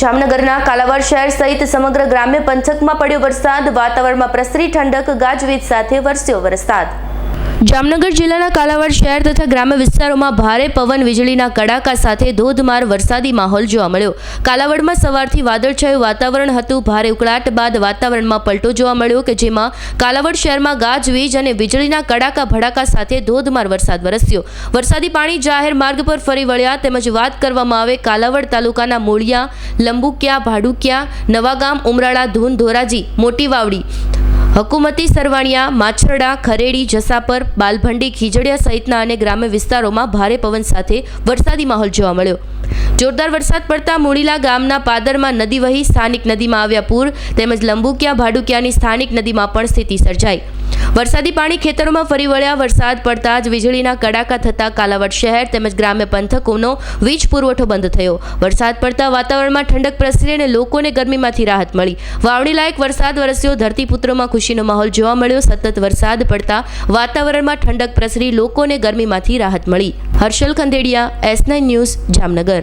જામનગરના કાલાવડ શહેર સહિત સમગ્ર ગ્રામ્ય પંથકમાં પડ્યો વરસાદ, વાતાવરણમાં પ્રસરી ઠંડક, ગાજવીજ સાથે વરસ્યો વરસાદ. જામનગર જિલ્લાના કાલાવાડ શહેર તથા ગ્રામ્ય વિસ્તારોમાં ભારે પવન, વીજળીના કડાકા સાથે ધોધમાર વરસાદી માહોલ જોવા મળ્યો. કાલાવડમાં સવારથી વાદળછાયું વાતાવરણ હતું. ભારે ઉકળાટ બાદ વાતાવરણમાં પલટો જોવા મળ્યો કે જેમાં કાલાવડ શહેરમાં ગાજવીજ અને વીજળીના કડાકા, ભડાકા સાથે ધોધમાર વરસાદ વરસ્યો. વરસાદી પાણી જાહેર માર્ગ પર ફરી વળ્યા તેમજ વાત કરવામાં આવે કાલાવડ તાલુકાના મૂળિયા, લંબુકિયા, ભાડુકિયા, નવાગામ, ઉમરાળા, ધૂન, ધોરાજી, મોટી વાવડી હકુમતી સરવાણિયા, માછરડા, ખરેડી, જસાપર, બાલભંડી, ખીજડીયા સહિતના અને ગ્રામ્ય વિસ્તારોમાં ભારે પવન સાથે વરસાદી માહોલ જોવા મળ્યો. જોરદાર વરસાદ પડતા મૂળીલા ગામના પાદરમાં નદી વહી સ્થાનિક નદીમાં આવ્યા પૂર તેમજ લંબુકિયા, ભાડુકિયાની સ્થાનિક નદીમાં પણ સ્થિતિ સર્જાઈ. વરસાદી પાણી ખેતરોમાં ફરી વળ્યા. વરસાદ પડતા જ વીજળીના કડાકા થતા કાલાવડ શહેર તેમજ ગ્રામ્ય પંથકોનો વીજ પુરવઠો બંધ થયો. વરસાદ પડતા વાતાવરણમાં ઠંડક પ્રસરી અને લોકોને ગરમીમાંથી રાહત મળી. વાવણી લાયક વરસાદ વરસ્યો. ધરતીપુત્રોમાં ખુશીનો માહોલ જોવા મળ્યો. સતત વરસાદ પડતા વાતાવરણમાં ઠંડક પ્રસરી લોકોને ગરમીમાંથી રાહત મળી. Harshal Khandediya, S nine news, Jamnagar.